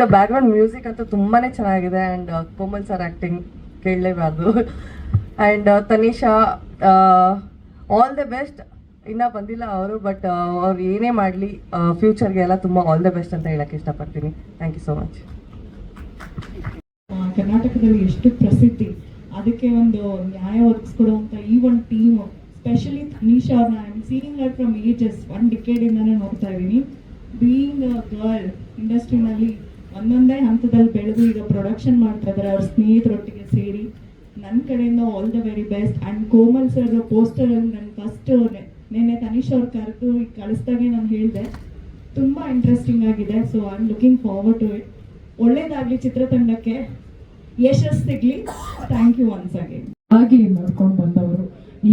The back ground music ಅಂತೂ ತುಂಬಾನೇ ಚೆನ್ನಾಗಿದೆ and Komal sir acting ಕೇಳಲೇಬಾರ್ದು and Tanisha all the best ಇನ್ನೂ ಬಂದಿಲ್ಲ ಅವರು ಬಟ್ ಅವ್ರು ಏನೇ ಮಾಡಲಿ ಫ್ಯೂಚರ್ಗೆ ಎಲ್ಲ ತುಂಬ ಆಲ್ ದ ಬೆಸ್ಟ್ ಅಂತ ಹೇಳಕ್ಕೆ ಇಷ್ಟಪಡ್ತೀನಿ. ಥ್ಯಾಂಕ್ ಯು ಸೊ ಮಚ್ ಕರ್ನಾಟಕದಲ್ಲಿ ಎಷ್ಟು ಪ್ರಸಿದ್ಧಿ. ಅದಕ್ಕೆ ಒಂದು ನ್ಯಾಯ ಒದಗಿಸ್ಕೊಡುವಂಥ ಈ ಒಂದು ಟೀಮ್ ಸ್ಪೆಷಲಿ ತನಿಷಾ ಅವ್ರನ್ನ I am from ages one ಡಿಕೇಡಿಂದನೇ ನೋಡ್ತಾ ಇದ್ದೀನಿ. ಬೀಯಿಂಗ್ ಗರ್ಲ್ ಇಂಡಸ್ಟ್ರಿನಲ್ಲಿ ಒಂದೊಂದೇ ಹಂತದಲ್ಲಿ ಬೆಳೆದು ಈಗ ಪ್ರೊಡಕ್ಷನ್ ಮಾಡ್ತಾ ಇದ್ದಾರೆ. ಅವ್ರ ಸ್ನೇಹಿತರೊಟ್ಟಿಗೆ ಸೇರಿ ನನ್ನ ಕಡೆಯಿಂದ all the very best and Komal sir poster ನನ್ನ ಫಸ್ಟ್ ನಿನ್ನೆ ತನೀಶ್ ಅವ್ರು ಕರೆದು ಈಗ ಕಳಿಸ್ದಾಗೆ ನಾನು ಹೇಳಿದೆ. ತುಂಬ ಇಂಟ್ರೆಸ್ಟಿಂಗ್ ಆಗಿದೆ. So I am looking forward to it ಒಳ್ಳೇದಾಗ್ಲಿ ಚಿತ್ರತಂಡಕ್ಕೆ. ಯಶಸ್ ಸಿಗ್ಲಿ ಥ್ಯಾಂಕ್ ಯು ಒನ್ಸ್ ಅಗೇನ್ ಹಾಗೆ ನೋಡ್ಕೊಂಡು ಬಂದವರು.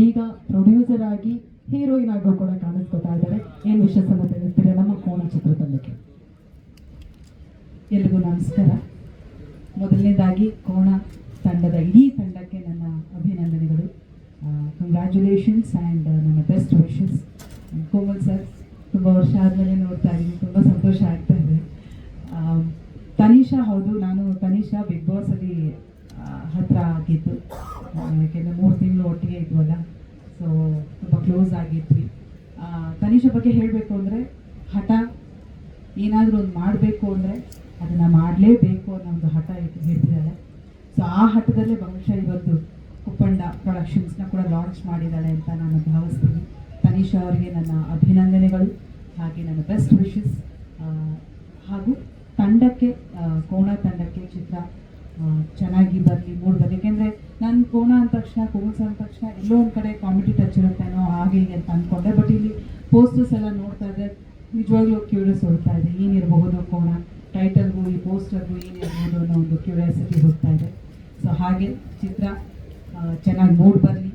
ಈಗ ಪ್ರೊಡ್ಯೂಸರ್ ಆಗಿ ಹೀರೋಯಿನ್ ಆಗೋ ಕೂಡ ಕಾಣಿಸ್ಕೊತಾ ಇದ್ದಾರೆ. ಏನ್ ವಿಶೇಷನ ತಿಳಿಸ್ತೀರಾ? ನಮ್ಮ ಕೋಣ ಚಿತ್ರತಂಡಕ್ಕೆ. ಎಲ್ರಿಗೂ ನಮಸ್ಕಾರ. ಮೊದಲನೇದಾಗಿ ಕೋಣ ತಂಡದ ಇಡೀ ತಂಡಕ್ಕೆ ನನ್ನ ಅಭಿನಂದನೆಗಳು. ಕಂಗ್ರ್ಯಾಚುಲೇಷನ್ಸ್ ಆ್ಯಂಡ್ ನನ್ನ ಬೆಸ್ಟ್ ವಿಷಸ್ ಕೋಮಲ್ ಸರ್ ತುಂಬ ವರ್ಷ ಆದಮೇಲೆ ನೋಡ್ತಾ ಇದ್ದೀನಿ ತುಂಬ ಸಂತೋಷ ಆಗ್ತಾ ಇದೆ. ತನಿಷಾ ಹೌದು ನಾನು ತನಿಷಾ ಬಿಗ್ ಬಾಸಲ್ಲಿ ಹತ್ರ ಆಗಿದ್ದು. ಆ, ಯಾಕೆಂದರೆ ಮೂರು ತಿಂಗಳು ಒಟ್ಟಿಗೆ ಇದ್ವಲ್ಲ ಸೊ ತುಂಬ ಕ್ಲೋಸ್ ಆಗಿದ್ವಿ. ತನಿಷಾ ಬಗ್ಗೆ ಹೇಳಬೇಕು ಅಂದರೆ ಹಠ ಏನಾದರೂ ಒಂದು ಮಾಡಬೇಕು ಅಂದರೆ ಅದನ್ನು ಮಾಡಲೇಬೇಕು ಅನ್ನೋ ಒಂದು ಹಠ ಇಟ್ಟು ಹಿಡಿದಿದ್ದಾಳೆ. ಸೊ ಆ ಹಠದಲ್ಲೇ ಬಹುಶಃ ಇವತ್ತು ಕುಪ್ಪಂಡ ಪ್ರೊಡಕ್ಷನ್ಸ್ನ ಕೂಡ ಲಾಂಚ್ ಮಾಡಿದ್ದಾಳೆ ಅಂತ ನಾನು ಭಾವಿಸ್ತೀನಿ. ತನಿಷಾ ಅವರಿಗೆ ನನ್ನ ಅಭಿನಂದನೆಗಳು ಹಾಗೆ ನನ್ನ ಬೆಸ್ಟ್ ವಿಶಸ್ ಹಾಗೂ ತಂಡಕ್ಕೆ ಕೋಣ ತಂಡಕ್ಕೆ ಚಿತ್ರ ಚೆನ್ನಾಗಿ ಬರಲಿ, ಮೂಡ್ ಬರಲಿ. ಯಾಕೆಂದರೆ ನಾನು ಕೋಣ ಅಂದ ತಕ್ಷಣ ಕೋಮಲ್ಸ್ ಅಂದ ತಕ್ಷಣ ಎಲ್ಲೋ ಒಂದು ಕಡೆ ಕಾಮಿಡಿ ಟಚ್ ಇರುತ್ತೇನೋ ಹಾಗೆ ಹೀಗೆ ಅಂತ ಅಂದ್ಕೊಂಡೆ ಬಟ್ ಇಲ್ಲಿ ಪೋಸ್ಟರ್ಸ್ ಎಲ್ಲ ನೋಡ್ತಾ ಇದ್ದೆ ನಿಜವಾಗ್ಲೂ ಕ್ಯೂರಿಯಸ್ ಹೋಗ್ತಾ ಇದೆ. ಏನಿರಬಹುದು ಕೋಣ? ಟೈಟಲ್ಗೂ ಈ ಪೋಸ್ಟರ್ಗೂ ಏನಿರ್ಬೋದು ಅನ್ನೋ ಒಂದು ಕ್ಯೂರಿಯಾಸಿಟಿ ಹೋಗ್ತಾ ಇದೆ. ಸೊ ಹಾಗೆ ಚಿತ್ರ ಚೆನ್ನಾಗಿ ಮೂಡ್ ಬರಲಿ.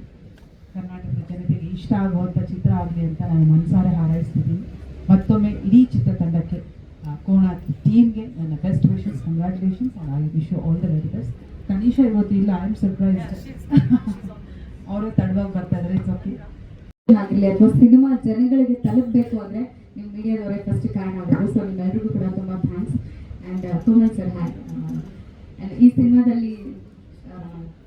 ಕರ್ನಾಟಕದ ಜನತೆಗೆ ಇಷ್ಟ ಆಗುವಂಥ ಚಿತ್ರ ಆಗಲಿ ಅಂತ ನಾನು ಮನಸಾರೆ ಹಾರೈಸ್ತಿದ್ದೀನಿ. ಮತ್ತೊಮ್ಮೆ ಇಡೀ ಚಿತ್ರತಂಡಕ್ಕೆ ತಂಡಕ್ಕೆ ಕೋಣ ಟೀಮ್ಗೆ ನನ್ನ best wishes congratulations and I wish you all the very best Tanisha ಇವತ್ತು ಇಲ್ಲ ಐ ಆಮ್ ಸರ್ಪ್ರೈಸ್ ಅವರು ತಡವಾಗಿ ಬರ್ತಾ ಇದ್ದಾರೆ ಇಟ್ಸ್ ಓಕೆ ಆಗಿರಲಿ ಅಥವಾ ಸಿನಿಮಾ ಜನಗಳಿಗೆ ತಲುಪಬೇಕು ಅಂದರೆ ನಿಮ್ಮ ಮೀಡಿಯಾದವರೇ ಫಸ್ಟ್ ಕಾರಣ ಮಾಡೋದು ಸೊ ನಿಮ್ಮೆಲ್ಲರಿಗೂ ಕೂಡ ತುಂಬ ಥ್ಯಾಂಕ್ಸ್ ಕೋಮಲ್ ಸರ್ ಈ ಸಿನಿಮಾದಲ್ಲಿ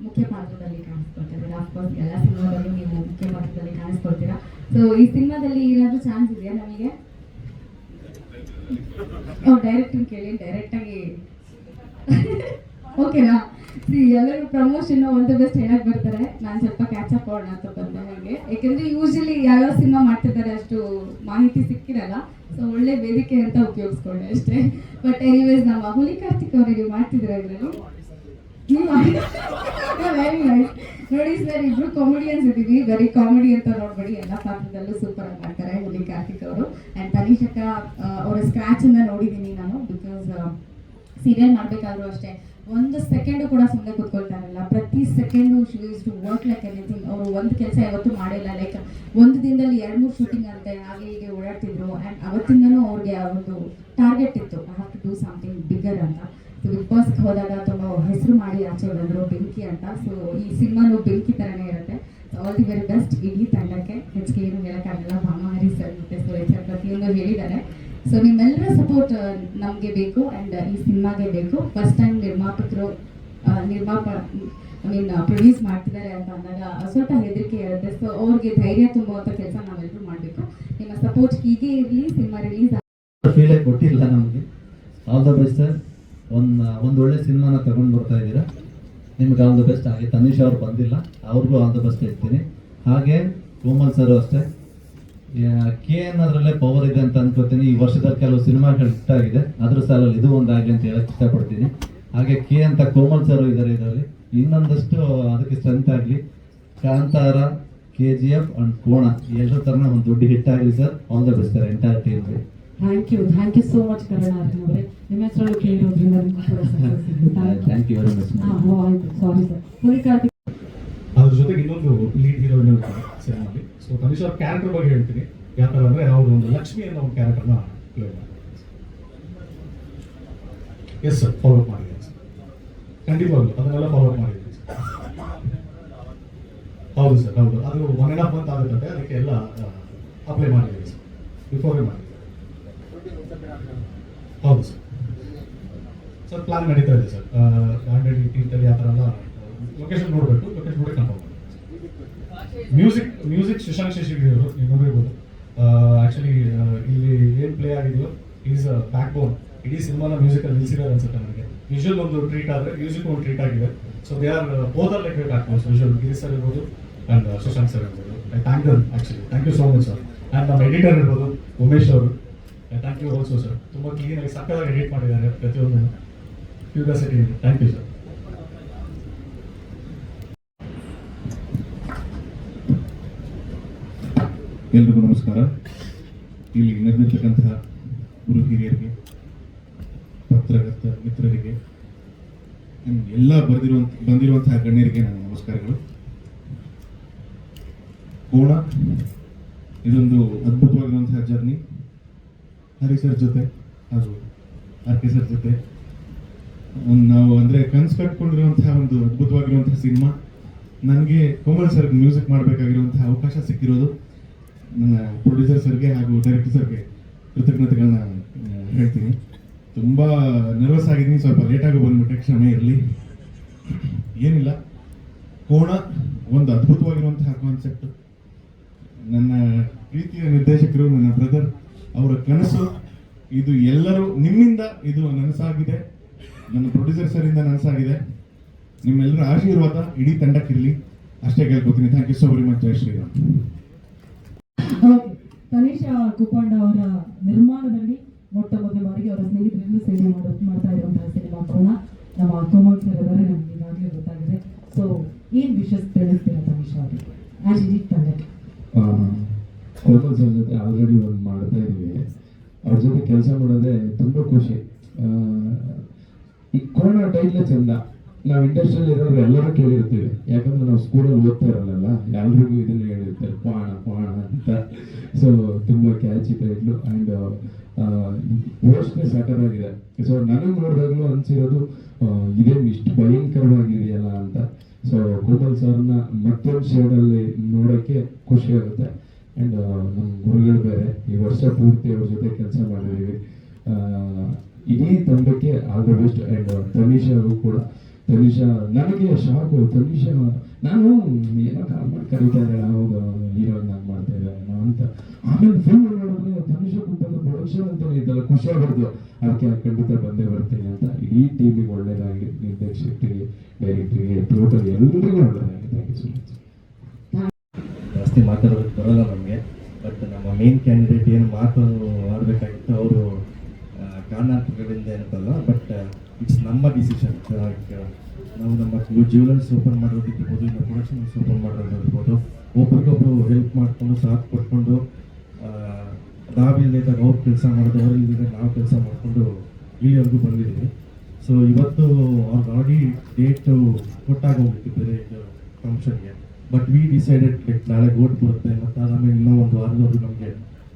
ಮುಖ್ಯ ಪಾತ್ರದಲ್ಲಿ ಕಾಣಿಸ್ಕೊಳ್ತಿದ್ದೀರಾ ಅಫ್ಕೋರ್ಸ್ ಎಲ್ಲ ಸಿನಿಮಾದಲ್ಲಿ ನೀವು ಮುಖ್ಯ ಪಾತ್ರದಲ್ಲಿ ಕಾಣಿಸ್ಕೊಳ್ತೀರಾ. ಸೊ ಈ ಸಿನಿಮಾದಲ್ಲಿ ಏನಾದರೂ ಚಾನ್ಸ್ ಇದೆಯಾ ನಮಗೆ? ಡೈರೆಕ್ಟ್ ಕೇಳಿ ಡೈರೆಕ್ಟಾಗಿ ಓಕೆನಾ ಎಲ್ಲರೂ ಪ್ರಮೋಷನ್ ಆಲ್ ದ ಬೆಸ್ಟ್ ಹೇಳಕ್ ಬರ್ತಾರೆ. ನಾನು ಸ್ವಲ್ಪ ಕ್ಯಾಚ್ ಅಪ್ ಮಾಡೋಣ ಅಂತ ಬಂದೆ ಹಾಗೆ. ಯಾಕಂದ್ರೆ ಯೂಶಲಿ ಯಾವ್ಯಾವ ಸಿನಿಮಾ ಮಾಡ್ತಿದ್ದಾರೆ ಅಷ್ಟು ಮಾಹಿತಿ ಸಿಕ್ಕಿರಲ್ಲ. ಸೊ ಒಳ್ಳೆ ವೇದಿಕೆ ಅಂತ ಉಪಯೋಗಿಸ್ಕೊಂಡೆ ಅಷ್ಟೇ. ಬಟ್ ಎನಿವೇಸ್ ನಮ್ಮ ಹುಲಿ ಕಾರ್ತಿಕ್ ಅವರು ನೀವು ಮಾಡ್ತಿದ್ದೀರಾ ಇದರಲ್ಲಿ. ವೆರಿ ನೈಸ್ ನೋಡಿ ಸರ್ ಇಬ್ರು ಕಾಮಿಡಿಯನ್ಸ್ ಇದ್ದೀವಿ ವೆರಿ ಕಾಮಿಡಿ ಅಂತ ನೋಡ್ಬೇಡಿ. ಎಲ್ಲ ಪಾತ್ರದಲ್ಲೂ ಸೂಪರ್ ಆಗಿ ಮಾಡ್ತಾರೆ ಹುಲಿ ಕಾರ್ತಿಕ್ ಅವರು. ಆ್ಯಂಡ್ ತನಿಷಕ ಅವರ ಸ್ಕ್ರಾಚ್ ಇಂದ ನೋಡಿದ್ದೀನಿ ನಾನು. ಬಿಕಾಸ್ ಸೀರಿಯಲ್ ಮಾಡಬೇಕಾದ್ರೂ ಅಷ್ಟೇ. ಒಂದು ಸೆಕೆಂಡು ಕೂಡ ಸುಮ್ಮನೆ ಕೂತ್ಕೊಳ್ತಾರಲ್ಲ. ಪ್ರತಿ second to work like anything ಅವರು ಒಂದು ಕೆಲಸ ಯಾವತ್ತೂ ಮಾಡಿಲ್ಲ. ಲೈಕ್ ಒಂದು ದಿನದಲ್ಲಿ ಎರಡು ಮೂರು ಶೂಟಿಂಗ್ ಅಂತೆ ಹಾಗೆ ಹೀಗೆ ಓಡಾಡ್ತಿದ್ರು. ಆ್ಯಂಡ್ ಅವತ್ತಿಂದನೂ ಅವ್ರಿಗೆ ಆ ಒಂದು ಟಾರ್ಗೆಟ್ ಇತ್ತು. I have to do something bigger ಅಂತ. ಬಿಗ್ ಬಾಸ್ಗೆ ಹೋದಾಗ ತುಂಬ ಹೆಸರು ಮಾಡಿ ಆಚೆ ಬಂದರು. ಬೆಂಕಿ ಅಂತ. ಸೊ ಈ ಸಿನಿಮಾನು ಬೆಂಕಿ ಥರನೇ ಇರುತ್ತೆ. So all the very best ಇಡೀ ತಂಡಕ್ಕೆ. ಹೆಚ್ಚಿಗೆ ಏನು ಹೇಳೋಕ್ಕಾಗಲ್ಲ ಭಾಮಹರಿ ಸರ್ ಮತ್ತು ಸುರೇಶ್ ಸರ್ ಪ್ರತಿಯೊಂದು ಹೇಳಿದ್ದಾರೆ. ಸೊ ನಿಮ್ಮೆಲ್ಲರ ಸಪೋರ್ಟ್ ನಮಗೆ ಬೇಕು. ಆ್ಯಂಡ್ ಈ ಸಿನಿಮಾಗೆ ಬೇಕು. ಫಸ್ಟ್ ಟೈಮ್ ನಿರ್ಮಾಪ ಐ ಮೀನ್ ಪ್ರೊಡ್ಯೂಸ್ ಮಾಡ್ತಿದ್ದಾರೆ ಅಂತ ಅಂದಾಗ ಸ್ವಲ್ಪ ಹೆದರಿಕೆ ಇರುತ್ತೆ. ಸೊ ಅವ್ರಿಗೆ ಧೈರ್ಯ ತುಂಬುವಂಥ ಕೆಲಸ ನಾವೆಲ್ಲರೂ ಮಾಡಬೇಕು. ನಿಮ್ಮ ಸಪೋರ್ಟ್ ಹೀಗೆ ಇರಲಿ, ಸಿನಿಮಾ ರಿಲೀಸ್ ಫೀಲೇ ಕೊಟ್ಟಿಲ್ಲ ನಮಗೆ. ಆಲ್ ದ ಬೆಸ್ಟ್ ಸರ್ ಒಂದು ಒಂದು ಒಳ್ಳೆ ಸಿನಿಮಾನ ತಗೊಂಡು ಬರ್ತಾ ಇದ್ದೀರಾ. ನಿಮ್ಗೆ ಆಲ್ ದ ಬೆಸ್ಟ್ ಹಾಗೆ. ತನೀಶ್ ಅವ್ರು ಬಂದಿಲ್ಲ. ಅವ್ರಿಗೂ ಆಲ್ ದ ಬೆಸ್ಟ್ ಹೇಳ್ತೀನಿ. ಹಾಗೆ, ಕೋಮಲ್ ಸರ್ ಅಷ್ಟೇ. ಕೆ ಅನ್ನೋದ್ರಲ್ಲೇ ಪವರ್ ಇದೆ ಅಂತ ಅನ್ಕೋತೀನಿ. ಈ ವರ್ಷದಲ್ಲಿ ಕೆಲವು ಸಿನಿಮಾಗಳು ಹಿಟ್ ಆಗಿದೆ. ಅದ್ರ ಸಾಲಲ್ಲಿ ಇದು ಒಂದಾಗಲಿ ಅಂತ ಹೇಳಕ್ ಇಷ್ಟಪಡ್ತೀನಿ. ಹಾಗೆ ಕೆ ಅಂತ ಕೋಮಲ್ ಸರ್ ಇದ್ದಾರೆ ಇದರಲ್ಲಿ. ಇನ್ನೊಂದಷ್ಟು ಅದಕ್ಕೆ ಸ್ಟ್ರೆಂತ್ ಆಗಲಿ. Kantara K G F and Kona. ಎಲ್ಲರ ಥರನ ಒಂದು ದೊಡ್ಡ ಹಿಟ್ ಆಗಲಿ sir all the best sir entire ಟೀಮ್ಗೆ thank you thank you so much Karuna ಅವರೇ. ನಿಮ್ಮ ಹೆಸರು ಕೇಳಿರೋದ್ರಿಂದ. Thank you very much sorry sir Huli Karthik ಅದ್ರ ಜೊತೆಗೆ ಇನ್ನೊಂದು ಲೀಡ್ ಹೀರೋಯಿನ್ ಇರ್ತಾರೆ ಸಿನಿಮಾಲಿ ಸೊ ತನಿಷ್ ಅವ್ರ ಕ್ಯಾರೆಕ್ಟರ್ ಬಗ್ಗೆ ಹೇಳ್ತೀನಿ. ಯಾಕಂದ್ರೆ ಅಂದ್ರೆ ಅವರು ಒಂದು ಲಕ್ಷ್ಮಿ ಅನ್ನೋ ಒಂದು ಕ್ಯಾರೆಕ್ಟರ್ನ ಪ್ಲೇ ಮಾಡ್ತಾರೆ. ಎಸ್ ಸರ್ ಫಾಲೋ ಸರ್ ಖಂಡಿತವಾಗ್ಲು ಅದನ್ನೆಲ್ಲ ಫಾಲೋ ಮಾಡಿದ್ವಿ. ಹೌದು ಸರ್, ಹೌದು. ಅದು ಒನ್ ಆ್ಯಂಡ್ ಹಾಫ್ ಮಂತ್ ಆಗುತ್ತಂತೆ. ಅದಕ್ಕೆ ಎಲ್ಲ ಅಪ್ಲೈ ಮಾಡಿದ್ದೀವಿ ಸರ್. ಬಿಫೋರೇ ಮಾಡಿದ್ದೀನಿ ಹೌದು ಸರ್. ಸರ್ ಪ್ಲಾನ್ ನಡೀತಾ ಇದೆ ಸರ್. ಹಂಡ್ರೆಡ್ ತೀರ್ಥಹಳ್ಳಿ ಆ ಥರ ಎಲ್ಲ ಲೊಕೇಶನ್ ನೋಡಬೇಕು. ಲೊಕೇಶನ್ ನೋಡಿ ಕನ್ಫರ್ಮ್ ಮಾಡಿ ಮ್ಯೂಸಿಕ್ ಮ್ಯೂಸಿಕ್ ಶಶಾಂಕ್ ಶಶಿಗಿರಿ ಅವರು ನೀವು ನೋಡಿರ್ಬೋದು. ಆ್ಯಕ್ಚುಲಿ ಇಲ್ಲಿ ಏನು ಪ್ಲೇ ಆಗಿದೆಯೋ ಈಸ್ ಬ್ಯಾಕ್ ಬೋನ್ ಇಡೀ ಸಿನಿಮಾನ ಮ್ಯೂಸಿಕಲ್ಲಿ ನಿಲ್ಸಿದ್ದಾರೆ ಅನ್ಸುತ್ತೆ ನನಗೆ ವಿಜುವಲ್ ಒಂದು ಟ್ರೀಟ್ ಆದರೆ ಮ್ಯೂಸಿಕ್ ಒಂದು ಟ್ರೀಟ್ ಆಗಿದೆ. So they are both are like actors visual Giri sir ಇರ್ಬೋದು ಆ್ಯಂಡ್ ಸುಶಾಂತ್ ಸರ್ ಇರ್ಬೋದು. I thank you actually thank you so much sir and ನಮ್ಮ ಎಡಿಟರ್ ಇರ್ಬೋದು, ಉಮೇಶ್ ಅವರು. ಥ್ಯಾಂಕ್ ಯು ಆಲ್ಸೋ ಸರ್ ತುಂಬ ಕ್ಲೀನಾಗಿ ಸಕ್ಕತ್ತಾಗಿ ಎಡಿಟ್ ಮಾಡಿದ್ದಾರೆ ಪ್ರತಿಯೊಂದು ಕ್ಯೂರಿಯಾಸಿಟಿ ಥ್ಯಾಂಕ್ ಯು ಸರ್ ಎಲ್ರಿಗೂ ನಮಸ್ಕಾರ. ಇಲ್ಲಿ ನೆರೆದಿರ್ತಕ್ಕಂತಹ ಗುರು ಹಿರಿಯರಿಗೆ ಪತ್ರಕರ್ತ ಮಿತ್ರರಿಗೆ ಎಲ್ಲ ಬರೆದಿರುವಂತ ಬಂದಿರುವಂತಹ ಗಣ್ಯರಿಗೆ ನನ್ನ ನಮಸ್ಕಾರಗಳು. ಕೋಣ, ಇದೊಂದು ಅದ್ಭುತವಾಗಿರುವಂತಹ ಜರ್ನಿ. ಹರಿ ಸರ್ ಜೊತೆ ಹಾಗೂ ಆರ್ ಕೆ ಸರ್ ಜೊತೆ. ಒಂದು ನಾವು ಅಂದರೆ ಕನ್ಸ್ ಕಟ್ಕೊಂಡಿರುವಂತಹ ಒಂದು ಅದ್ಭುತವಾಗಿರುವಂತಹ ಸಿನಿಮಾ. ನನಗೆ ಕೋಮಲ್ ಸರ್ ಮ್ಯೂಸಿಕ್ ಮಾಡಬೇಕಾಗಿರುವಂತಹ ಅವಕಾಶ ಸಿಕ್ಕಿರೋದು ನನ್ನ ಪ್ರೊಡ್ಯೂಸರ್ ಸರ್ಗೆ ಹಾಗೂ ಡೈರೆಕ್ಟರ್ ಸರ್ಗೆ ಕೃತಜ್ಞತೆಗಳನ್ನ ಹೇಳ್ತೀನಿ. ತುಂಬ ನರ್ವಸ್ ಆಗಿದ್ದೀನಿ, ಸ್ವಲ್ಪ ಲೇಟಾಗಿ ಬಂದ್ಬಿಟ್ಟೆ ಕ್ಷಮೆ ಇರಲಿ. ಏನಿಲ್ಲ. ಕೋಣ ಒಂದು ಅದ್ಭುತವಾಗಿರುವಂತಹ ಕಾನ್ಸೆಪ್ಟ್ ನನ್ನ ಪ್ರೀತಿಯ ನಿರ್ದೇಶಕರು, ನನ್ನ ಬ್ರದರ್ ಅವರ ಕನಸು, ಇದು ಎಲ್ಲರೂ ನಿಮ್ಮಿಂದ ಇದು ನನಸಾಗಿದೆ. ನನ್ನ ಪ್ರೊಡ್ಯೂಸರ್ ಸರಿಂದ ನನಸಾಗಿದೆ. ನಿಮ್ಮೆಲ್ಲರ ಆಶೀರ್ವಾದ ಇಡೀ ತಂಡಕ್ಕಿರಲಿ. ಅಷ್ಟೇ ಕೇಳ್ಕೊತೀನಿ. Thank you so very much Jaya Shriram okay Tanisha Kuppanda ಅವರ ನಿರ್ಮಾಣದಲ್ಲಿ ಮೊಟ್ಟ ಮೊದಲ ಬಾರಿಗೆ ಅವರ ಸ್ನೇಹಿತರಿಂದ ಸೇವೆ ಮಾಡ ಮಾಡ್ತಾ ಇರುವಂತಹ ಸಿನಿಮಾ ಕೋಣ. ನಮ್ಮ ಕೋಮಲ್ ಸರ್ ಅವರೇ ನಮ್ಗೆ ಈಗಾಗಲೇ ಗೊತ್ತಾಗಿದೆ. ಸೊ ಏನ್ ವಿಶಸ್ ತಿಳಿಸ್ತೀರಾ ತಮಿಷ್ ಅವರಿಗೆ? ಆಸ್ ಇಟ್ ತಂದೆ ಕೋಮಲ್ ಸರ್ ಜೊತೆ ಆಲ್ರೆಡಿ ಒಂದು ಮಾಡ್ತಾ ಇದ್ದೀವಿ ಅವ್ರ ಜೊತೆ ಕೆಲಸ ಮಾಡೋದೇ ತುಂಬ ಖುಷಿ. ಈ ಕೋಣ ಟೈಟ್ಲೇ ಚಂದ. ನಾವು ಇಂಡಸ್ಟ್ರಿಯಲ್ಲಿ ಇರೋರು ಎಲ್ಲರೂ ಕೇಳಿರ್ತೀವಿ. ಯಾಕಂದ್ರೆ ನಾವು ಸ್ಕೂಲಲ್ಲಿ ಓದ್ತಾ ಇರಲ್ಲ ಎಲ್ರಿಗೂ ಇದನ್ನ ಹೇಳಿರ್ತಾರೆ, ಪಾಣ ಪಾಣ ಅಂತ. ಸೊ ತುಂಬ ಕ್ಯಾಚಿ ಟೈಟ್ಲು ಆ್ಯಂಡ್ ಸ್ಯಾಟರ್ ಆಗಿದೆ. ಸೊ ನನಗೆ ನೋಡಿದಾಗಲೂ ಅನ್ಸಿರೋದು ಇದೇನು ಇಷ್ಟು ಭಯಂಕರವಾಗಿದೆಯಲ್ಲ ಅಂತ. ಸೊ ಗೋಪಾಲ್ ಸರ್ನ ಮತ್ತೊಂದು ಶೇಡಲ್ಲಿ ನೋಡೋಕ್ಕೆ ಖುಷಿ ಆಗುತ್ತೆ. ಆ್ಯಂಡ್ ನಮ್ಮ ಗುರುಗಳು ಬೇರೆ ಈ ವರ್ಷ ಪೂರ್ತಿ ಅವ್ರ ಜೊತೆ ಕೆಲಸ ಮಾಡಿದ್ದೀವಿ ಇಡೀ ತಂಡಕ್ಕೆ ಆಲ್ ದ ಬೆಸ್ಟ್. ಆ್ಯಂಡ್ ತನಿಷಾಗೂ ಕೂಡ. ತನಿಷಾ, ನನಗೆ ಶಾಕು. ತನಿಷಾ, ನಾನು ಏನೋ ಕಾಲ್ ಮಾಡಿ ಕರೀತಾ ಇದ್ದಾರೆ ಹೌದು ಮಾಡ್ತಾ ಅಂತ. ಆಮೇಲೆ ಫಿಲ್ಮ್ ನೋಡಿದ್ರೆ ಕುಟುಂಬ ಭವಿಷ್ಯ ಪ್ರೊಡಕ್ಷನ್ ಅಂತ ಇದೆಲ್ಲ ಖುಷಿ ಆಗ್ಬಿಡ್ತು. ಅದಕ್ಕೆ ಖಂಡಿತ ಬಂದೇ ಬರ್ತೀನಿ ಅಂತ ಇಡೀ ಟೀಮಿಗೆ ಒಳ್ಳೇದಾಗಿ ನಿರ್ದೇಶಕರಿಗೆ ಡೈರೆಕ್ಟರಿಗೆ ಟೋಟಲ್ ಎಲ್ಲರಿಗೂ ಒಳ್ಳೇದಾಗಿ ಥ್ಯಾಂಕ್ ಯು ಸೊ ಮಚ್ ಜಾಸ್ತಿ ಮಾತಾಡೋದಕ್ಕೆ ಬರೋಲ್ಲ ನಮಗೆ ಬಟ್ ನಮ್ಮ ಮೇನ್ ಕ್ಯಾಂಡಿಡೇಟ್ ಏನು ಮಾತು ಆಡಬೇಕಾಗಿತ್ತು ಅವರು ಕಾರಣಾಂತರಗಳಿಂದ ಏನಂತಲ್ಲ ಬಟ್ ಇಟ್ಸ್ ನಮ್ಮ ಡಿಸಿಷನ್ ನಾವು ನಮ್ಮ ಜ್ಯುವೆಲರ್ಸ್ ಓಪನ್ ಮಾಡೋದಿರ್ಬೋದು ಇಲ್ಲ ಪ್ರೊಡಕ್ಷನ್ ಓಪನ್ ಮಾಡೋದಿರ್ಬೋದು ಒಬ್ರಿಗೊಬ್ರು ಹೆಲ್ಪ್ ಮಾಡಿಕೊಂಡು, ಸಾಥ್ ಕೊಟ್ಕೊಂಡು ನಾವಿಲ್ಲದಾಗ ಅವ್ರು ಕೆಲಸ ಮಾಡೋದು ಅವ್ರು ನಾವು ಕೆಲಸ ಮಾಡಿಕೊಂಡು ಇಲ್ಲಿವರೆಗೂ ಬಂದಿದ್ದೀವಿ. ಸೊ ಇವತ್ತು ಅವ್ರಿಗೆ ಆಲ್ರೆಡಿ ಡೇಟು ಕೊಟ್ಟಾಗ ಹೋಗಿತ್ತು ಬೇರೆ ಇದು ಫಂಕ್ಷನ್ಗೆ ಬಟ್ ವಿ ಡಿಸೈಡೆಡ್ ಲೈಕ್ ನಾಳೆ ಓಟ್ ಬರುತ್ತೆ, ಮತ್ತು ಆಮೇಲೆ ಇನ್ನೂ ಒಂದು ವಾರದವರೆಗೂ ನಮಗೆ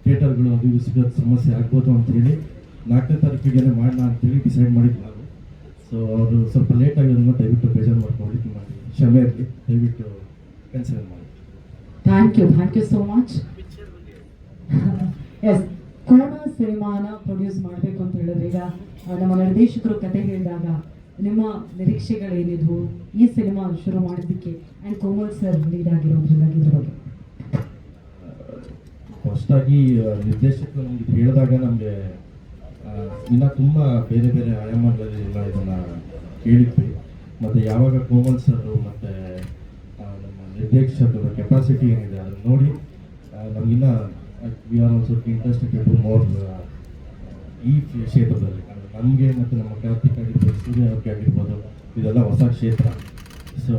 ಥಿಯೇಟರ್ಗಳು ಅದು ಇದು ಸಿಗೋದು ಸಮಸ್ಯೆ ಆಗ್ಬೋದು ಅಂತ ಹೇಳಿ ನಾಲ್ಕನೇ ತಾರೀಕಿಗೆ ಮಾಡೋಣ ಅಂತೇಳಿ ಡಿಸೈಡ್ ಮಾಡಿದ್ದು ನಾವು. ಸೊ ಅವರು ಸ್ವಲ್ಪ ಲೇಟ್ ಆಗಿರೋದನ್ನ ದಯವಿಟ್ಟು ಬೇಜಾರು ಮಾಡ್ಕೊಂಡು ಮಾಡಿ ಕ್ಷಮೆ ಇರಲಿ. ದಯವಿಟ್ಟು ಕ್ಯಾನ್ಸಲ್ ಮಾಡಿ. Thank you thank you so much S Kona ಸಿನಿಮಾನ ಪ್ರೊಡ್ಯೂಸ್ ಮಾಡಬೇಕು ಅಂತ ಹೇಳಿದ್ರೆ ಈಗ ನಮ್ಮ ನಿರ್ದೇಶಕರು ಕತೆ ಹೇಳಿದಾಗ ನಿಮ್ಮ ನಿರೀಕ್ಷೆಗಳೇನಿದ್ವು? ಈ ಸಿನಿಮಾ ಶುರು ಮಾಡಿದ್ದಕ್ಕೆ ಆ್ಯಂಡ್ ಕೋಮಲ್ ಸರ್ ಲೀಡ್ ಆಗಿರೋದ್ರಿಂದ ಇದ್ರ ಬಗ್ಗೆ. ಫಸ್ಟಾಗಿ ನಿರ್ದೇಶಕರು ನಮ್ಗೆ ಹೇಳಿದಾಗ ನಮಗೆ ಇನ್ನೂ ತುಂಬ ಬೇರೆ ಬೇರೆ ಆಯಾಮಗಳಲ್ಲಿ ಎಲ್ಲ ಇದನ್ನು ಕೇಳಿದ್ವಿ ಮತ್ತು ಯಾವಾಗ ಕೋಮಲ್ ಸರ್ ಮತ್ತು ನಮ್ಮ ನಿರ್ದೇಶಕರ ಕೆಪಾಸಿಟಿ ಏನಿದೆ ಅದನ್ನು ನೋಡಿ ನಮಗಿನ್ನ we are also interested to more ಈ ಕ್ಷೇತ್ರದಲ್ಲಿ. ನಮಗೆ ಮತ್ತು ನಮ್ಮ ಕಾರ್ತಿಕ್ ಆಗಿರ್ಬೋದು, ಸೂರ್ಯ ಅವ್ರಿಗೆ ಆಗಿರ್ಬೋದು, ಇದೆಲ್ಲ ಹೊಸ ಕ್ಷೇತ್ರ. ಸೊ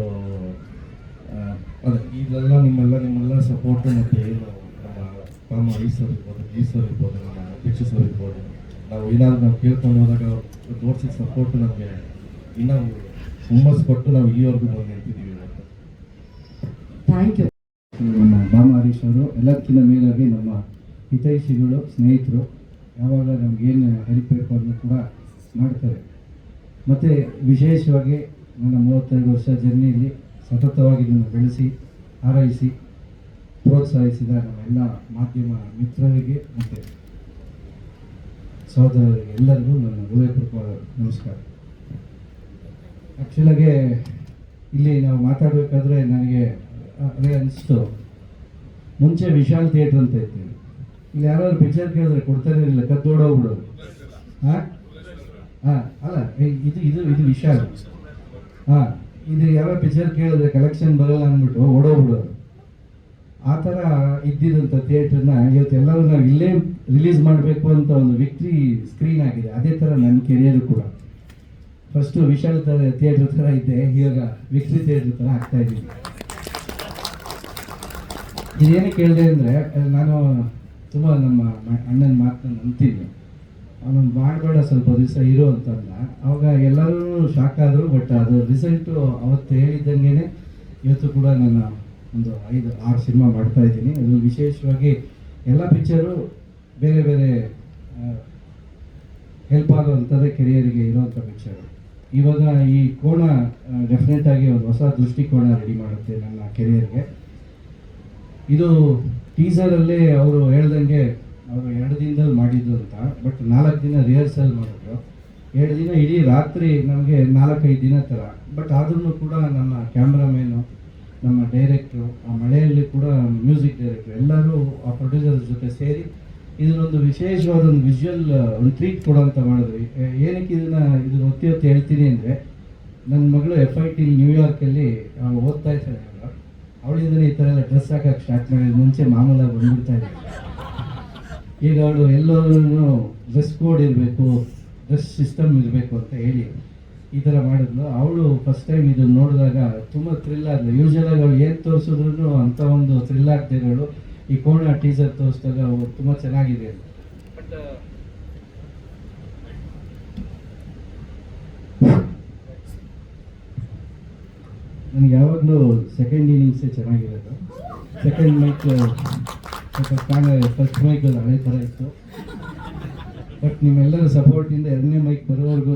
ಅದೇ, ಇದೆಲ್ಲ ನಿಮ್ಮೆಲ್ಲ ನಿಮ್ಮೆಲ್ಲ ಸಪೋರ್ಟು ಮತ್ತು ಏನು ನಮ್ಮ ಐ ಸರ್ ಇರ್ಬೋದು ಜಿ ಸರ್ ಇರ್ಬೋದು, ನಮ್ಮ ಅಧ್ಯಕ್ಷ ಸರ್ ಇರ್ಬೋದು. ನಾವು ಏನಾದರೂ ನಾವು ಕೇಳ್ಕೊಂಡು ಹೋದಾಗ ತೋರಿಸಿದ ಸಪೋರ್ಟು ನಮಗೆ ಇನ್ನೂ ಹುಮ್ಮಸ್ ಕೊಟ್ಟು ನಾವು ಇಲ್ಲಿವರೆಗೂ ಬಂದು ನಿಂತಿದ್ದೀವಿ. ಇವತ್ತು ಥ್ಯಾಂಕ್ ಯು ಹರೀಶ್ ಅವರು ಎಲ್ಲದಕ್ಕಿಂತ ಮೇಲಾಗಿ ನಮ್ಮ ಹಿತೈಷಿಗಳು, ಸ್ನೇಹಿತರು ಯಾವಾಗ ನಮಗೇನು ಹೆಲ್ಪ್ ಬೇಕು ಅದನ್ನು ಕೂಡ ಮಾಡ್ತಾರೆ. ಮತ್ತು ವಿಶೇಷವಾಗಿ ನನ್ನ ಮೂವತ್ತೆರಡು ವರ್ಷ ಜರ್ನಿಯಲ್ಲಿ ಸತತವಾಗಿ ಇದನ್ನು ಬೆಳೆಸಿ, ಹಾರೈಸಿ, ಪ್ರೋತ್ಸಾಹಿಸಿದ ನಮ್ಮ ಎಲ್ಲ ಮಾಧ್ಯಮ ಮಿತ್ರರಿಗೆ ಮತ್ತು ಸಹೋದರರಿಗೆ ಎಲ್ಲರಿಗೂ ನನ್ನ ಹೃದಯಪೂರ್ವಕ ನಮಸ್ಕಾರ. ಆ್ಯಕ್ಚುಲಾಗೆ ಇಲ್ಲಿ ನಾವು ಮಾತಾಡಬೇಕಾದ್ರೆ ನನಗೆ ಅದೇ ಅನಿಸ್ತು. ಮುಂಚೆ ವಿಶಾಲ್ ಥಿಯೇಟರ್ ಅಂತ ಇತ್ತು. ಇಲ್ಲಿ ಯಾರಾದ್ರು ಪಿಕ್ಚರ್ ಕೇಳಿದ್ರೆ ಕೊಡ್ತಾನೆ ಇರಲಿಲ್ಲ ಕದ್ದೋಡೋಗ್ಬಿಡೋದು ಹಾಂ? ಹಾಂ, ಅಲ್ಲ ಇದು ಇದು ಇದು ವಿಶಾಲ್. ಹಾಂ, ಇದು ಯಾರೋ ಪಿಕ್ಚರ್ ಕೇಳಿದ್ರೆ ಕಲೆಕ್ಷನ್ ಬರಲ್ಲ ಅಂದ್ಬಿಟ್ಟು ಓಡೋಗ್ಬಿಡೋದು ಆ ಥರ ಇದ್ದಿದ್ದಂಥ ಥಿಯೇಟ್ರನ್ನ ಇವತ್ತು ಎಲ್ಲರೂ ನಾವು ಇಲ್ಲೇ ರಿಲೀಸ್ ಮಾಡಬೇಕು ಅಂತ ಒಂದು ವಿಕ್ಟ್ರಿ ಸ್ಕ್ರೀನ್ ಆಗಿದೆ. ಅದೇ ಥರ ನನ್ನ ಕೆರಿಯರು ಕೂಡ. ಫಸ್ಟು ವಿಶಾಲ್ ಥರ ಥಿಯೇಟ್ರ್ ಥರ ಇದ್ದೆ ಇವಾಗ ವಿಕ್ಟ್ರಿ ಥಿಯೇಟ್ರ್ ಥರ ಆಗ್ತಾ ಇದ್ದೀನಿ ಇದೇನು ಕೇಳಿದೆ ಅಂದರೆ ನಾನು ತುಂಬ ನಮ್ಮ ಅಣ್ಣನ ಮಾತನ್ನ ನಂಬ್ತೀನಿ. ಅವನು ಮಾಡಬೇಡ ಸ್ವಲ್ಪ ದಿವಸ ಇರು ಅಂತಂದ. ಅವಾಗ ಎಲ್ಲರೂ ಶಾಕ್ ಆದರು ಬಟ್ ಅದು ರಿಸಲ್ಟು ಅವತ್ತು ಹೇಳಿದ್ದಂಗೆ ಇವತ್ತು ಕೂಡ ನಾನು ಒಂದು ಐದು, ಆರು ಸಿನಿಮಾ ಮಾಡ್ತಾ ಇದ್ದೀನಿ. ಅದು ವಿಶೇಷವಾಗಿ ಎಲ್ಲ ಪಿಕ್ಚರು ಬೇರೆ ಬೇರೆ ಹೆಲ್ಪ್ ಆಗುವಂಥದ್ದೇ ಕೆರಿಯರಿಗೆ ಇರೋವಂಥ ಪಿಕ್ಚರು ಇವಾಗ ಈ ಕೋಣ ಡೆಫಿನೆಟ್ ಒಂದು ಹೊಸ ದೃಷ್ಟಿಕೋನ ರೆಡಿ ಮಾಡುತ್ತೆ ನನ್ನ ಕೆರಿಯರ್ಗೆ. ಇದು ಟೀಸರಲ್ಲಿ ಅವರು ಹೇಳ್ದಂಗೆ ಅವರು ಎರಡು ದಿನದಲ್ಲಿ ಮಾಡಿದ್ದು ಅಂತ ಬಟ್ ನಾಲ್ಕು ದಿನ ರಿಹರ್ಸಲ್ ಮಾಡಿದ್ರು. ಎರಡು ದಿನ ಇಡೀ ರಾತ್ರಿ ನಮಗೆ ನಾಲ್ಕೈದು ದಿನ ಥರ ಬಟ್ ಆದ್ರೂ ಕೂಡ ನಮ್ಮ ಕ್ಯಾಮ್ರಾಮೇನು ನಮ್ಮ ಡೈರೆಕ್ಟ್ರು ಆ ಮಳೆಯಲ್ಲಿ ಕೂಡ ಮ್ಯೂಸಿಕ್ ಡೈರೆಕ್ಟ್ರು ಎಲ್ಲರೂ ಆ ಪ್ರೊಡ್ಯೂಸರ್ ಜೊತೆ ಸೇರಿ ಇದನ್ನೊಂದು ವಿಶೇಷವಾದ ಒಂದು ವಿಜುವಲ್ ಒಂದು ಟ್ರೀಟ್ ಕೊಡೋಂತ ಮಾಡಿದ್ವಿ. ಏನಕ್ಕೆ ಇದನ್ನ ಇದನ್ನ ಒತ್ತಿ ಒತ್ತಿ ಹೇಳ್ತೀನಿ ಅಂದರೆ ನನ್ನ ಮಗಳು ಎಫ್ ಐ ಟಿ ನ್ಯೂಯಾರ್ಕಲ್ಲಿ ಓದ್ತಾ ಇದ್ದಾಳೆ. ಅವಳಿಂದಲೇ ಈ ಥರ ಎಲ್ಲ ಡ್ರೆಸ್ ಹಾಕಕ್ಕೆ ಸ್ಟಾರ್ಟ್ ಮಾಡಿದ ಮುಂಚೆ ಮಾಮೂಲಾಗಿ ಬಂದ್ಬಿಡ್ತಾ ಇದ್ದೆ. ಈಗ ಅವಳು ಎಲ್ಲರೂ ಡ್ರೆಸ್ ಕೋಡ್ ಇರಬೇಕು ಡ್ರೆಸ್ ಸಿಸ್ಟಮ್ ಇರಬೇಕು ಅಂತ ಹೇಳಿ ಈ ಥರ ಮಾಡಿದ್ಲು. ಅವಳು ಫಸ್ಟ್ ಟೈಮ್ ಇದು ನೋಡಿದಾಗ ತುಂಬ ಥ್ರಿಲ್ ಆದ್ಲು ಯೂಶಲ್ ಆಗಿ ಅವಳು ಏನು ತೋರಿಸಿದ್ರು ಅಂಥ ಒಂದು ಥ್ರಿಲ್ ಆಗ್ತಿರೋಳು ಈ ಕೋಣ ಟೀಸರ್ ತೋರಿಸಿದಾಗ ಅವಳು ತುಂಬ ಚೆನ್ನಾಗಿದೆ ಬಟ್ ನನಗೆ ಯಾವಾಗಲೂ ಸೆಕೆಂಡ್ ಇನ್ನಿಂಗ್ಸೇ ಚೆನ್ನಾಗಿರೋದು ಸೆಕೆಂಡ್ ಮೈಕ್ ಸ್ವಲ್ಪ ಫಸ್ಟ್ ಮೈಕ್ ಹಳೆ ಥರ ಇತ್ತು. ಬಟ್ ನಿಮ್ಮೆಲ್ಲರ ಸಪೋರ್ಟಿಂದ ಎರಡನೇ ಮೈಕ್ ಬರೋವರೆಗೂ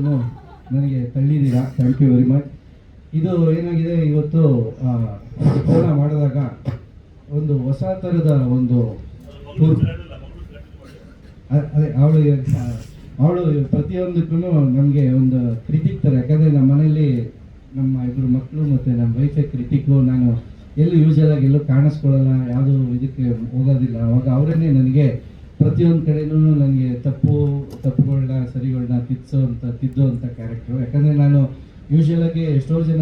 ನನಗೆ ತಳ್ಳಿದ್ದೀರಾ ಥ್ಯಾಂಕ್ ಯು ವೆರಿ ಮಚ್ ಇದು ಏನಾಗಿದೆ? ಇವತ್ತು ಕೋಣ ಮಾಡಿದಾಗ ಒಂದು ಹೊಸ ಥರದ ಒಂದು ಅದೇ, ಅವಳು ಅವಳು ಪ್ರತಿಯೊಂದಕ್ಕೂ ನಮಗೆ ಒಂದು ಕ್ರಿಟಿಕ್ ಥರ ಯಾಕಂದರೆ ನಮ್ಮ ಮನೇಲಿ ನಮ್ಮ ಇಬ್ಬರು ಮಕ್ಕಳು ಮತ್ತು ನಮ್ಮ ವೈಫೆ ಕ್ರಿಟಿಕ್ಕು ನಾನು ಎಲ್ಲೂ ಯೂಶಲ್ ಆಗಿ ಎಲ್ಲೂ ಕಾಣಿಸ್ಕೊಳ್ಳಲ್ಲ, ಯಾವುದೂ ಇದಕ್ಕೆ ಹೋಗೋದಿಲ್ಲ. ಅವಾಗ ಅವರನ್ನೇ ನನಗೆ ಪ್ರತಿಯೊಂದು ಕಡೆನೂ ನನಗೆ ತಪ್ಪು ತಪ್ಪುಗಳನ್ನ ಸರಿಗಳನ್ನ ತಿದ್ಸೋ ಅಂತ, ತಿದ್ದೋ ಅಂತ ಕ್ಯಾರೆಕ್ಟ್ರು ಯಾಕಂದರೆ ನಾನು ಯೂಶಲ್ ಆಗಿ ಎಷ್ಟೋ ಜನ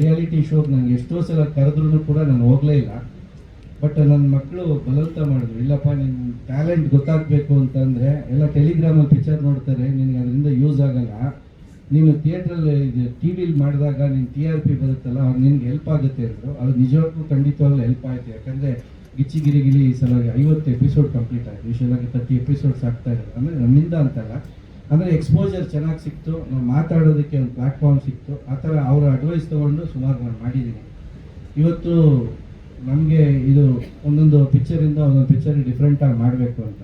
ರಿಯಾಲಿಟಿ ಶೋಗೆ ನನಗೆ ಎಷ್ಟೋ ಸಲ ಕರೆದ್ರೂ ಕೂಡ ನಾನು ಹೋಗಲೇ ಇಲ್ಲ. ಬಟ್ ನನ್ನ ಮಕ್ಕಳು ಬಲವಂತ ಮಾಡಿದ್ರು. ಇಲ್ಲಪ್ಪ ನಿಮ್ಮ ಟ್ಯಾಲೆಂಟ್ ಗೊತ್ತಾಗಬೇಕು ಅಂತಂದರೆ ಎಲ್ಲ ಟೆಲಿಗ್ರಾಮಲ್ಲಿ ಪಿಕ್ಚರ್ ನೋಡ್ತಾರೆ, ನಿನಗೆ ಅದರಿಂದ ಯೂಸ್ ಆಗಲ್ಲ. ನೀನು ಥಿಯೇಟ್ರಲ್ಲಿ ಇದು ಟಿ ವಿಲಿ ಮಾಡಿದಾಗ ನೀನು ಟಿ ಆರ್ ಪಿ ಬರುತ್ತಲ್ಲ, ಅವ್ರು ನಿನ್ಗೆ ಹೆಲ್ಪ್ ಆಗುತ್ತೆ ಅಂದರು. ಅದು ನಿಜವಾಗ್ಲೂ ಖಂಡಿತವಾಗ್ಲೂ ಹೆಲ್ಪ್ ಆಯಿತು. ಯಾಕಂದರೆ ಗಿಚ್ಚಿ ಗಿಲಿ ಈ ಸಲ ಐವತ್ತು ಎಪಿಸೋಡ್ ಕಂಪ್ಲೀಟ್ ಆಯಿತು. ಸಲಕ್ಕೆ ತರ್ಟಿ ಎಪಿಸೋಡ್ಸ್ ಆಗ್ತಾ ಇರೋದು ಅಂದರೆ ನಮ್ಮಿಂದ ಅಂತಲ್ಲ. ಅಂದರೆ ಎಕ್ಸ್ಪೋಜರ್ ಚೆನ್ನಾಗಿ ಸಿಕ್ತು. ನಾವು ಮಾತಾಡೋದಕ್ಕೆ ಒಂದು ಪ್ಲ್ಯಾಟ್ಫಾರ್ಮ್ ಸಿಕ್ತು. ಆ ಥರ ಅವರ ಅಡ್ವೈಸ್ ತೊಗೊಂಡು ಸುಮಾರು ನಾನು ಮಾಡಿದ್ದೀನಿ. ಇವತ್ತು ನಮಗೆ ಇದು ಒಂದೊಂದು ಪಿಕ್ಚರಿಂದ ಒಂದೊಂದು ಪಿಕ್ಚರ್ ಡಿಫ್ರೆಂಟಾಗಿ ಮಾಡಬೇಕು ಅಂತ.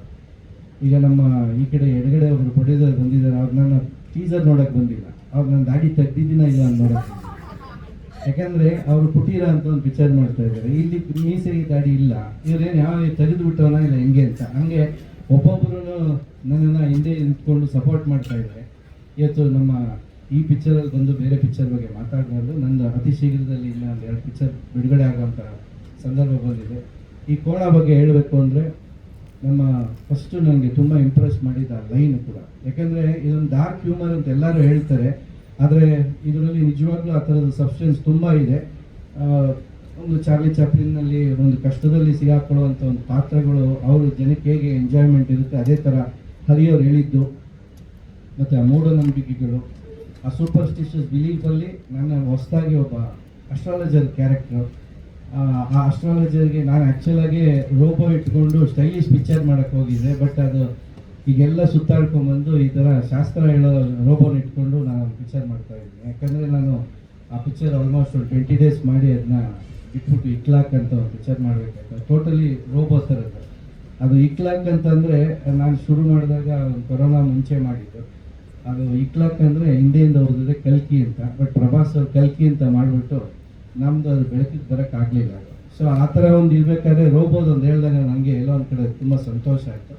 ಈಗ ನಮ್ಮ ಈ ಕಡೆ ಎಡಗಡೆ ಒಬ್ಬರು ಪ್ರೊಡ್ಯೂಸರ್ ಬಂದಿದ್ದಾರೆ. ಅವ್ರನ್ನ ನಾನು ಟೀಸರ್ ನೋಡಕ್ಕೆ ಬಂದಿಲ್ಲ. ಅವ್ರು ನನ್ನ ದಾಡಿ ತೆಗ್ದಿದ್ದೀನ ಇಲ್ಲ ಅಂತ ನೋಡಕ್ಕೆ ಯಾಕಂದ್ರೆ ಅವರು ಕುಟೀರ ಅಂತ ಒಂದು ಪಿಕ್ಚರ್ ಮಾಡ್ತಾ ಇದ್ದಾರೆ. ಇಲ್ಲಿ ಮೀಸೆಗೆ ದಾಡಿ ಇಲ್ಲ. ಇವ್ರೇನು ಯಾವ ತೆಗೆದು ಬಿಟ್ಟವನ ಇಲ್ಲ ಹೆಂಗೆ ಅಂತ. ಹಂಗೆ ಒಬ್ಬೊಬ್ಬರು ನನ್ನನ್ನು ಹಿಂದೆ ನಿಂತ್ಕೊಂಡು ಸಪೋರ್ಟ್ ಮಾಡ್ತಾ ಇದ್ದಾರೆ. ಇವತ್ತು ನಮ್ಮ ಈ ಪಿಕ್ಚರಲ್ಲಿ ಬಂದು ಬೇರೆ ಪಿಕ್ಚರ್ ಬಗ್ಗೆ ಮಾತಾಡಬಾರ್ದು. ನಂದು ಅತಿ ಶೀಘ್ರದಲ್ಲಿ ಇಲ್ಲ ಒಂದು ಎರಡು ಪಿಕ್ಚರ್ ಬಿಡುಗಡೆ ಆಗೋಂಥ ಸಂದರ್ಭ ಬಂದಿದೆ. ಈ ಕೋಣ ಬಗ್ಗೆ ಹೇಳಬೇಕು ಅಂದರೆ ನಮ್ಮ ಫಸ್ಟು ನನಗೆ ತುಂಬ ಇಂಪ್ರೆಸ್ ಮಾಡಿದ ಲೈನ್ ಕೂಡ. ಯಾಕಂದರೆ ಇದೊಂದು ಡಾರ್ಕ್ ಹ್ಯೂಮರ್ ಅಂತ ಎಲ್ಲರೂ ಹೇಳ್ತಾರೆ. ಆದರೆ ಇದರಲ್ಲಿ ನಿಜವಾಗ್ಲೂ ಆ ಥರದ ಸಬ್ಸ್ಟೆನ್ಸ್ ತುಂಬ ಇದೆ. ಒಂದು ಚಾರ್ಲಿ ಚಾಪ್ಲಿನ್ನಲ್ಲಿ ಒಂದು ಕಷ್ಟದಲ್ಲಿ ಸಿಗಾಕೊಳ್ಳುವಂಥ ಒಂದು ಪಾತ್ರಗಳು ಅವರು ಜನಕ್ಕೆ ಹೇಗೆ ಎಂಜಾಯ್ಮೆಂಟ್ ಇರುತ್ತೆ, ಅದೇ ಥರ ಹರಿಯವ್ರು ಹೇಳಿದ್ದು. ಮತ್ತು ಆ ಮೂಢನಂಬಿಕೆಗಳು. ಆ ಸೂಪರ್ಸ್ಟಿಷಿಯಸ್ ಬಿಲೀಫಲ್ಲಿ ನನ್ನ ಹೊಸದಾಗಿ ಒಬ್ಬ ಅಸ್ಟ್ರಾಲಜರ್ ಕ್ಯಾರೆಕ್ಟರ್ ಆ ಅಸ್ಟ್ರಾಲಜರ್ಗೆ ನಾನು ಆ್ಯಕ್ಚುಲಾಗಿ ರೋಬೋ ಇಟ್ಕೊಂಡು ಸ್ಟೈಲಿಶ್ ಪಿಕ್ಚರ್ ಮಾಡೋಕ್ಕೆ ಹೋಗಿದ್ದೆ ಬಟ್ ಅದು ಈಗೆಲ್ಲ ಸುತ್ತಾಡ್ಕೊಂಡ್ಬಂದು ಈ ಥರ ಶಾಸ್ತ್ರ ಹೇಳೋ ರೋಬೋನ ಇಟ್ಕೊಂಡು ನಾನು ಪಿಕ್ಚರ್ ಮಾಡ್ತಾ ಇದ್ದೀನಿ ಯಾಕಂದರೆ ನಾನು ಆ ಪಿಕ್ಚರ್ ಆಲ್ಮೋಸ್ಟ್ ಒಂದು ಟ್ವೆಂಟಿ ಡೇಸ್ ಮಾಡಿ ಅದನ್ನ ಇಟ್ಬಿಟ್ಟು ಇಕ್ಲಾಕ್ ಅಂತ ಒಂದು ಪಿಕ್ಚರ್ ಮಾಡಬೇಕಾಯ್ತು. ಟೋಟಲಿ ರೋಬೋ ಥರದ್ದು ಅದು. ಇಕ್ಲಾಕ್ ಅಂತಂದರೆ ನಾನು ಶುರು ಮಾಡಿದಾಗ ಕೊರೋನಾ ಮುಂಚೆ ಮಾಡಿದ್ದು. ಅದು ಇಕ್ಲಾಕ್ ಅಂದರೆ ಹಿಂದೆಯಿಂದ ಓದಿದ್ರೆ ಕಲ್ಕಿ ಅಂತ ಬಟ್ ಪ್ರಭಾಸ್ ಅವ್ರು ಕಲ್ಕಿ ಅಂತ ಮಾಡಿಬಿಟ್ಟು ನಮ್ಮದು ಅದು ಬೆಳಕಿಗೆ ಬರೋಕ್ಕಾಗಲಿಲ್ಲ ಸೊ ಆ ಥರ ಒಂದು ಇರಬೇಕಾದ್ರೆ ರೋಬೋದು ಒಂದು ಹೇಳಿದಾಗ ನನಗೆ ಎಲ್ಲೋ ಒಂದು ಕಡೆ ತುಂಬ ಸಂತೋಷ ಆಯಿತು.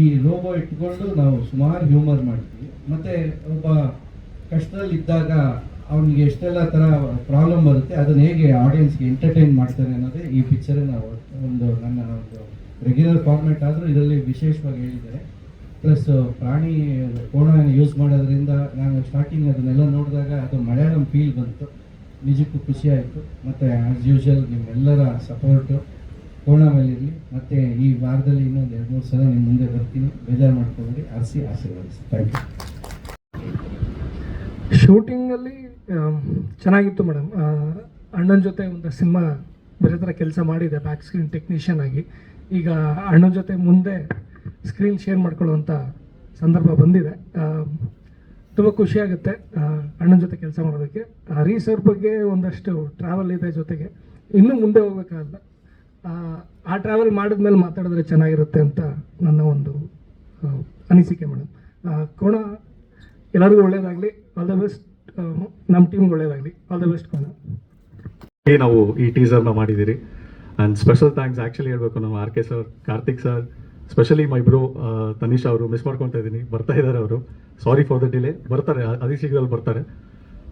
ಈ ರೋಬೋ ಇಟ್ಕೊಂಡು ನಾವು ಸುಮಾರು ಹ್ಯೂಮರ್ ಮಾಡ್ತೀವಿ. ಮತ್ತು ಒಬ್ಬ ಕಷ್ಟದಲ್ಲಿದ್ದಾಗ ಅವನಿಗೆ ಎಷ್ಟೆಲ್ಲ ಥರ ಪ್ರಾಬ್ಲಮ್ ಬರುತ್ತೆ, ಅದನ್ನ ಹೇಗೆ ಆಡಿಯನ್ಸ್ಗೆ ಎಂಟರ್ಟೈನ್ ಮಾಡ್ತಾರೆ ಅನ್ನೋದೇ ಈ ಪಿಕ್ಚರಿನ ಒಂದು ನನ್ನ ಒಂದು ರೆಗ್ಯುಲರ್ ಫಾರ್ಮ್ಯಾಟ್ ಆದರೂ ಇದರಲ್ಲಿ ವಿಶೇಷವಾಗಿ ಹೇಳಿದ್ದಾರೆ. ಪ್ಲಸ್ ಪ್ರಾಣಿ ಕೋಣ ಯೂಸ್ ಮಾಡೋದ್ರಿಂದ ನಾನು ಸ್ಟಾರ್ಟಿಂಗ್ ಅದನ್ನೆಲ್ಲ ನೋಡಿದಾಗ ಅದು ಮಲಯಾಳಂ ಫೀಲ್ ಬಂತು. ನಿಜಕ್ಕೂ ಖುಷಿಯಾಯಿತು ಮತ್ತು ಆ್ಯಸ್ ಯೂಶುವಲ್ ನಿಮ್ಮೆಲ್ಲರ ಸಪೋರ್ಟು ಕೋಣ ಮೇಲಿರಲಿ ಮತ್ತು ಈ ವಾರದಲ್ಲಿ ಇನ್ನೊಂದು ಎರಡು ಮೂರು ಸಲ ನಿಮ್ಮ ಮುಂದೆ ಬರ್ತೀನಿ. ಬೇಜಾರು ಮಾಡ್ಕೊಂಡ್ರಿ ಆರಿಸಿ ಆಶೀರ್ವದಿಸಿ. ಥ್ಯಾಂಕ್ ಯು ಶೂಟಿಂಗಲ್ಲಿ ಚೆನ್ನಾಗಿತ್ತು ಮೇಡಮ್ ಅಣ್ಣನ ಜೊತೆ ಒಂದು ಸಿನಿಮಾ ಬೇರೆ ಥರ ಕೆಲಸ ಮಾಡಿದೆ ಬ್ಯಾಕ್ ಸ್ಕ್ರೀನ್ ಟೆಕ್ನಿಷಿಯನ್ ಆಗಿ. ಈಗ ಅಣ್ಣನ ಜೊತೆ ಮುಂದೆ ಸ್ಕ್ರೀನ್ ಶೇರ್ ಮಾಡ್ಕೊಳ್ಳುವಂಥ ಸಂದರ್ಭ ಬಂದಿದೆ. ತುಂಬ ಖುಷಿಯಾಗುತ್ತೆ ಅಣ್ಣನ ಜೊತೆ ಕೆಲಸ ಮಾಡೋದಕ್ಕೆ. ಹರಿ ಸರ್ ಬಗ್ಗೆ ಒಂದಷ್ಟು ಟ್ರಾವೆಲ್ ಇದೆ ಜೊತೆಗೆ. ಇನ್ನೂ ಮುಂದೆ ಹೋಗ್ಬೇಕಾಗಲ್ಲ ಆ ಟ್ರಾವೆಲ್ ಮಾಡಿದ್ಮೇಲೆ ಮಾತಾಡಿದ್ರೆ ಚೆನ್ನಾಗಿರುತ್ತೆ ಅಂತ ನನ್ನ ಒಂದು ಅನಿಸಿಕೆ ಮೇಡಮ್. ಕೋಣ ಎಲ್ಲರಿಗೂ ಒಳ್ಳೇದಾಗಲಿ. ಆಲ್ ದ ಬೆಸ್ಟ್ ನಮ್ಮ ಟೀಮ್ಗೆ ಒಳ್ಳೇದಾಗಲಿ. ಆಲ್ ದ ಬೆಸ್ಟ್ ಕೋಣ. ನಾವು ಈ ಟೀಸರ್ನ ಮಾಡಿದ್ದೀರಿ. ಆ್ಯಂಡ್ ಸ್ಪೆಷಲ್ ಥ್ಯಾಂಕ್ಸ್ ಆ್ಯಕ್ಚುಲಿ ಹೇಳಬೇಕು ನಾವು R K sir Karthik sir specially my bro Tanish ಅವರು ಮಿಸ್ ಮಾಡ್ಕೊತಾ ಇದ್ದೀನಿ. ಬರ್ತಾ ಇದ್ದಾರೆ ಅವರು. ಸಾರಿ ಫಾರ್ ದ ಡಿಲೇ ಬರ್ತಾರೆ ಅದೇ ಶೀಘ್ರದಲ್ಲಿ ಬರ್ತಾರೆ.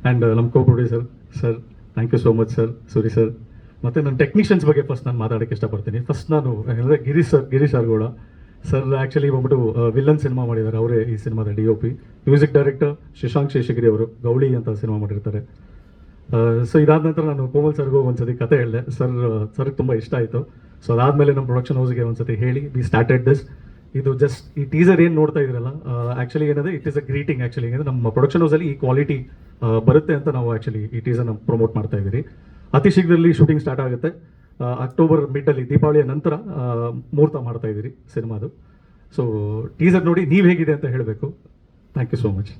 ಆ್ಯಂಡ್ ನಮ್ಮ co producer sir thank you so much sir Suri sir ಮತ್ತು ನನ್ನ ಟೆಕ್ನಿಷಿಯನ್ಸ್ ಬಗ್ಗೆ ಫಸ್ಟ್ ನಾನು ಮಾತಾಡೋಕ್ಕೆ ಇಷ್ಟಪಡ್ತೀನಿ. ಫಸ್ಟ್ ನಾನು ಹೇಳಿದ್ರೆ Girish sir Girish Gowda sir actually ಬಂದ್ಬಿಟ್ಟು ವಿಲನ್ ಸಿನಿಮಾ ಮಾಡಿದ್ದಾರೆ. ಅವರೇ ಈ ಸಿನಿಮಾದ D O P music director Shashank Sheshagiri ಅವರು, ಗೌಳಿ ಅಂತ ಸಿನಿಮಾ ಮಾಡಿರ್ತಾರೆ. ಸೊ ಇದಾದ ನಂತರ ನಾನು ಕೋಮಲ್ ಸರ್ಗೂ ಒಂದ್ಸತಿ ಕತೆ ಹೇಳಿದೆ. ಸರ್ ಸರ್ಗೆ ತುಂಬ ಇಷ್ಟ ಆಯಿತು. ಸೊ ಅದಾದಮೇಲೆ ನಮ್ಮ ಪ್ರೊಡಕ್ಷನ್ ಹೌಸ್ಗೆ ಒಂದ್ಸತಿ ಹೇಳಿ ವಿ ಸ್ಟಾರ್ಟೆಡ್ ದಿಸ್ ಇದು ಜಸ್ಟ್ ಈ ಟೀಸರ್ ಏನು ನೋಡ್ತಾ ಇದ್ರಲ್ಲ ಆ್ಯಕ್ಚುಲಿ ಏನಂದರೆ it is a greeting actually ಏನಂದರೆ ನಮ್ಮ ಪ್ರೊಡಕ್ಷನ್ ಹೌಸಲ್ಲಿ ಈ ಕ್ವಾಲಿಟಿ ಬರುತ್ತೆ ಅಂತ ನಾವು ಆ್ಯಕ್ಚುಲಿ ಈ ಟೀಸರ್ನ ಪ್ರಮೋಟ್ ಮಾಡ್ತಾ ಇದ್ದೀರಿ. ಅತಿ ಶೀಘ್ರದಲ್ಲಿ ಶೂಟಿಂಗ್ ಸ್ಟಾರ್ಟ್ ಆಗುತ್ತೆ. ಅಕ್ಟೋಬರ್ ಮಿಡ್ಡಲ್ಲಿ ದೀಪಾವಳಿಯ ನಂತರ ಮುಹೂರ್ತ ಮಾಡ್ತಾ ಇದ್ದೀರಿ ಸಿನಿಮಾದು. ಸೊ ಟೀಸರ್ ನೋಡಿ ನೀವು ಹೇಗಿದೆ ಅಂತ ಹೇಳಬೇಕು. Thank you so much